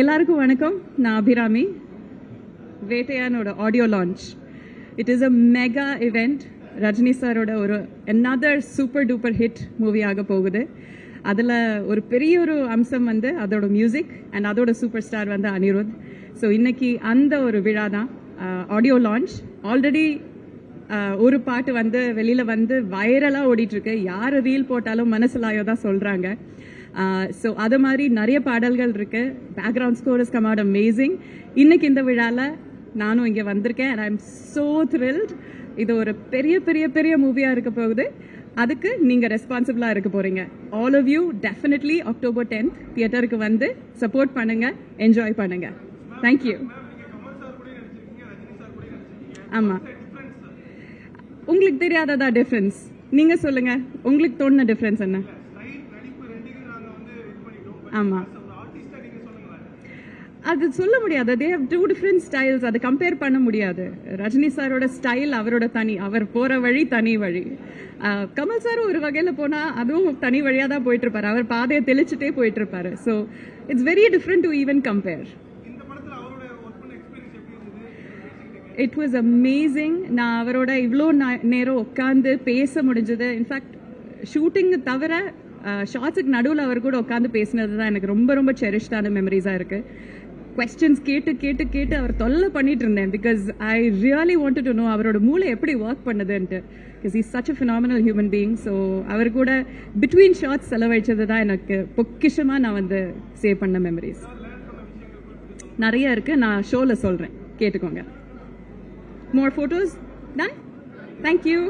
எல்லாருக்கும் வணக்கம். நான் Abhirami. வேட்டையானோட audio launch it is a mega event Rajini சாரோட ஒரு another super duper hit movie ஆக போகுது. அதில் ஒரு பெரிய ஒரு அம்சம் வந்து அதோட மியூசிக் அண்ட் அதோட சூப்பர் ஸ்டார் வந்து அனிருத். ஸோ இன்னைக்கு அந்த ஒரு விழா தான் ஆடியோ லான்ச் ஆல்ரெடி ஒரு பாட்டு வந்து வெளியில வந்து வைரலாக ஓடிட்டுருக்கு. யார் ரீல் போட்டாலும் மனசிலாயோ தான் சொல்கிறாங்க ஸோ அது மாதிரி நிறைய பாடல்கள் இருக்கு. Background score is come out amazing இன்னைக்கு இந்த விழாவில் நானும் இங்கே வந்திருக்கேன் and I am so thrilled இது ஒரு பெரிய பெரிய பெரிய மூவியாக இருக்க போகுது. அதுக்கு நீங்கள் ரெஸ்பான்சிபிளாக இருக்க போகிறீங்க all of you definitely October tenth தியேட்டருக்கு வந்து சப்போர்ட் பண்ணுங்கள் என்ஜாய் பண்ணுங்க. தேங்க்யூ ஆமாம் உங்களுக்கு தெரியாததா டிஃபரன்ஸ் நீங்க சொல்லுங்க. உங்களுக்கு தோணுன டிஃபரன்ஸ் என்ன? ஆமா. அது சொல்ல முடியாது. They have two different styles அதை கம்பேர் பண்ண முடியாது. ரஜினி சாரோட ஸ்டைல் அவரோட தனி. அவர் போற வழி தனி வழி. கமல் சாரும் ஒரு வகையில போனா அதுவும் தனி வழியா தான் போயிட்டு இருப்பாரு. அவர் பாதையை தெளிச்சுட்டே போயிட்டு இருப்பாரு. So it's very different to even compare it was amazing நான் அவரோட இவ்வளோ நேரம் உட்காந்து பேச முடிஞ்சது. இன்ஃபேக்ட் ஷூட்டிங் தவிர ஷார்ட்ஸுக்கு நடுவில் அவர் கூட உட்காந்து பேசினது தான் எனக்கு ரொம்ப ரொம்ப செரிஷ்டான மெமரிஸாக இருக்குது கொஸ்டின்ஸ் கேட்டு கேட்டு கேட்டு அவர் தொல்லை பண்ணிட்டு இருந்தேன். Because I really wanted to know அவரோட மூளை எப்படி work பண்ணுதுன்ட்டு. Because is such a phenomenal human being so அவர் கூட பிட்வீன் ஷார்ட்ஸ் செலவழிச்சது தான் எனக்கு பொக்கிஷமாக நான் வந்து சேவ் பண்ண மெமரிஸ் நிறைய இருக்குது நான் ஷோவில் சொல்கிறேன் கேட்டுக்கோங்க. More photos? Done? Thank you